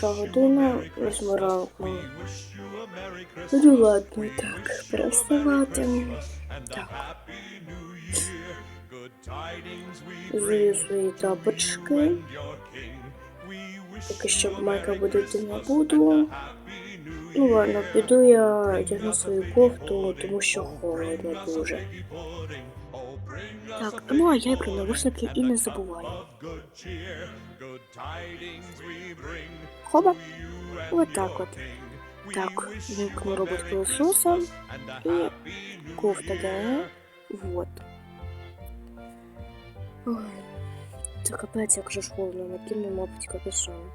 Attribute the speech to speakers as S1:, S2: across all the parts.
S1: котра година, восьма ранку. Ну ладно, так, переставати. Так. Свої тапочки. Поки що майка будити не буду. Ну ладно, піду я одягну свою кофту, тому що холодно дуже. Так, ну а я і про навушники і не забуваю. Хоба. Вот так от. Так, вимкну робот пылесоса и кофта, да? Вот. Ой, це капець, як же холодно, накину, мабуть, капюшон.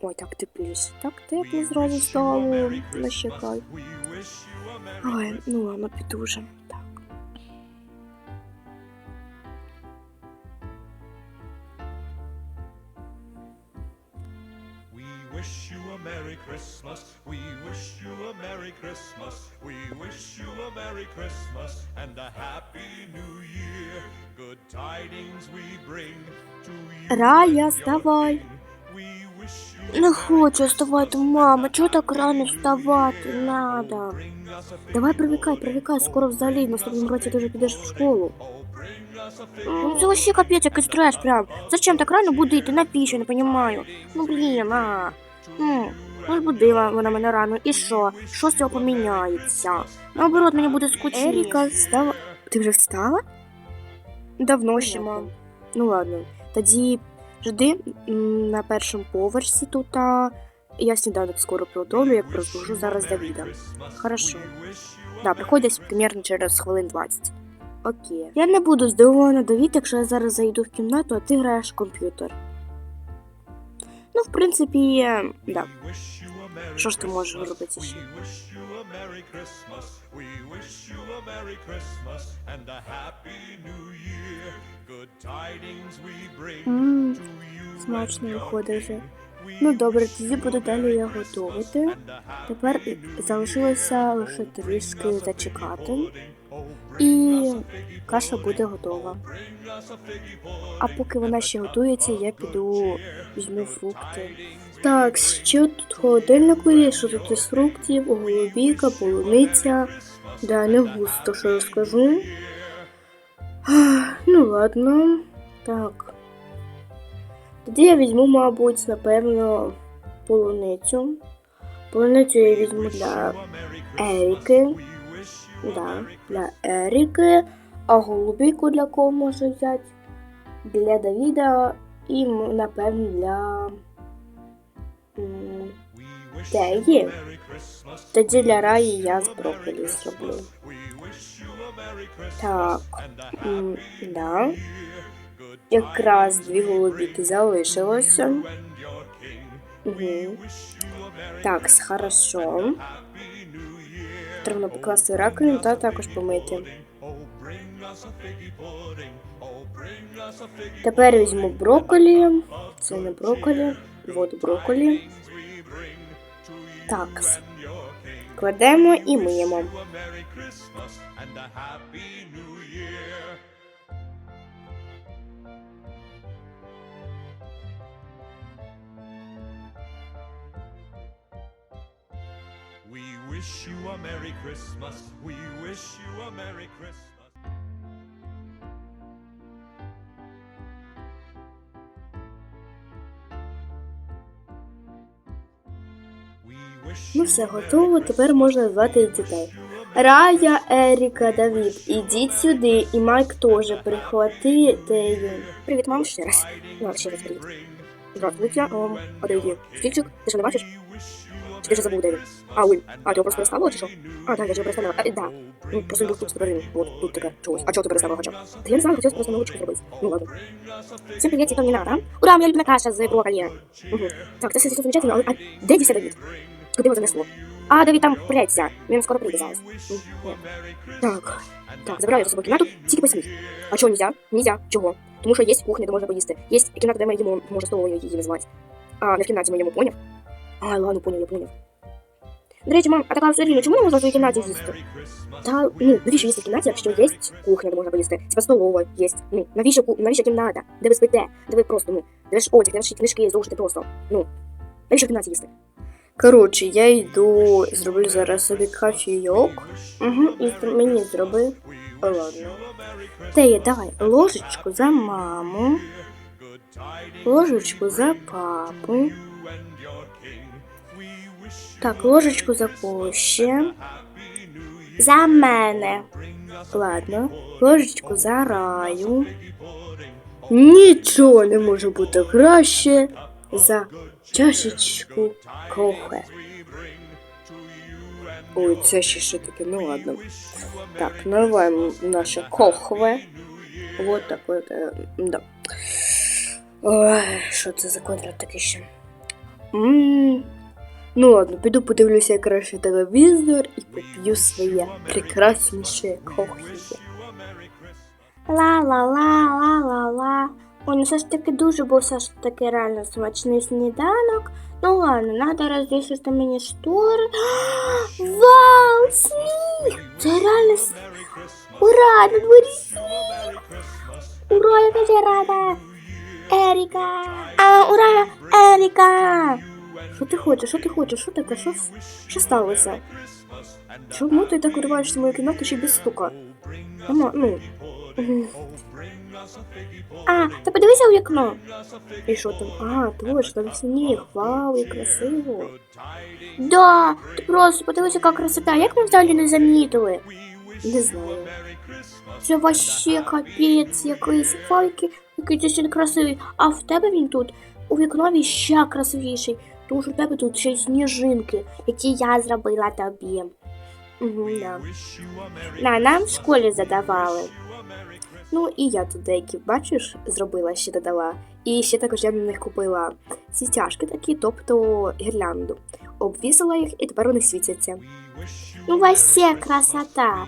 S1: Ой, так тепліше. Так тепло зразу стало на щеках. Ой, ну ладно, піду вже.
S2: Wish you a Merry Christmas. We wish you a Merry Christmas. We wish you a Merry Christmas and a Happy New Year. Good tidings we bring to you.
S1: Рая, вставай. Не хочу вставати, мама. Чого так рано вставати надо?
S2: a
S1: Давай привикай, привикай, скоро взагалі в наступному році ти вже підеш в школу.
S2: oh.
S1: Ну це вообще капець якийсь треш прям. Зачем так рано будити? Навіщо, не понімаю. Ну блін, а. Ну, ну будила вона мене рано. І що? Що з цього поміняється? Наоборот, мені буде скучніше. Еріка, встала. Ти вже встала? Давно ще, мам. Ну ладно. Тоді жди на першому поверсі тут. А... Я сніданок скоро приготовлю, як розбужу зараз Давіда. Хорошо. Да, приходь десь примерно через хвилин 20. Окей. Я не буду здивована Давід, якщо я зараз зайду в кімнату, а ти граєш в комп'ютер. Ну, в принципі, е, да. Що ж ти можеш робити ще? Ммм, смачно виходить вже. Ну добре, тоді буду далі я готувати. Тепер залишилося лише трішки зачекати.
S2: Oh,
S1: і каша буде готова. А поки вона ще готується, я піду візьму фрукти. Так, що тут холодильнику є, що тут із фруктів, голубіка, полуниця. Да, не густо, що розкажу. Ну ладно. Так. Тоді я візьму, мабуть, напевно, полуницю. Полуницю я візьму для Еріки. Да, для Еріки. А голубіку для кого можу взяти? Для Давіда і, напевно, для. є? Тоді для раї я з брокколі зроблю. Так, да. Якраз дві голубіки залишилося. Угу. Так, хорошо. Треба покласти раковину та також помити. Тепер візьму брокколі. Це не брокколі. Вот брокколі. Так. Кладемо і миємо.
S2: Wish you a Merry Christmas. We wish you a Merry Christmas.
S1: Ну все готово, тепер можна звати дітей. Рая, Еріка, Давід, ідіть сюди, і Майк теж прихватите її. Привіт, мам, ще раз. Ну, ще раз привіт. Здравствуйте, ом, а? Стільчик, ти що не бачиш? Чи ти вже забув, де він? А, ой, а, ти його просто переставила, чи що? А, так, я вже переставила. А, да. Ну, просто він був тут спереду. От, тут тепер чогось. А чого ти переставила хоча б? Та я не знаю, хотілося просто научку зробити. Ну, ладно. Всім привіт, це не надо. Ура, у моя любимая каша з брокколі. Угу. Так, це все замечательно, але а де дівся Давід? Куди його занесло? А, Давід там преться. Він скоро прийде зараз. Ні. Так, так, забираю за собою кімнату, тільки посмій. А чого нельзя? Нельзя. Чого? Тому що є кухня, де можна поїсти. Є кімната, де ми їмо, може столовою її назвати. А, не в кімнаті їмо, поняв? А, ладно, поняв, я поняв. До речі, мам, а така все рівно, чому не можна в своїй кімнаті їсти? Та, ну, навіщо їсти в кімнаті, якщо є кухня, де можна поїсти? Типа столова є. Ну, навіщо, навіщо кімната? Де ви спите? Де ви просто, ну, де ваш одяг, де ваші книжки, зошити просто. Ну, Навіщо в кімнаті їсти? Коротше, я йду, зроблю зараз собі кофійок. Угу, і мені зроби. О, ладно. Тея, давай ложечку за маму, ложечку за папу. Так, ложечку за кого. За мене. Ладно, ложечку за раю. Нічого не може бути краще за чашечку кофе. Ой, це ще що таке, ну ладно. Так, наливаємо наше кохве. Вот так вот, е, да. Ой, що це за квадрат такий ще? М, Ну ладно, піду подивлюся краще телевізор і поп'ю своє прекрасніше кофе. Ла-ла-ла-ла-ла-ла. Ой, ну все ж таки дуже був все ж таки реально смачний сніданок. Ну ладно, треба розвісити мені штори. Вау, сніг! Це реально с- Ура, на дворі сніг! Ура, яка я рада! Еріка! А, ура, Еріка! Що ти хочеш? Що ти хочеш? Що таке? Що, що сталося? Чому ти так уриваєшся в мою кімнату ще без стука? Мама, ну. А, ти подивися у вікно. І що там? А, точно, там сніг. Вау, як красиво. Да, ти просто подивися, яка красота. Як ми взагалі не замітили? Не знаю. Це вообще капець якийсь файки, який ще красивий. А в тебе він тут у вікнові ще красивіший. Тому що в тебе тут ще й сніжинки, які я зробила тобі. Угу, да. На, нам в школі задавали. Ну і я тут деякі, бачиш, зробила ще додала. І ще також я на них купила ці тяжки такі, тобто гірлянду. Обвісила їх і тепер вони світяться. Ну, вообще красота.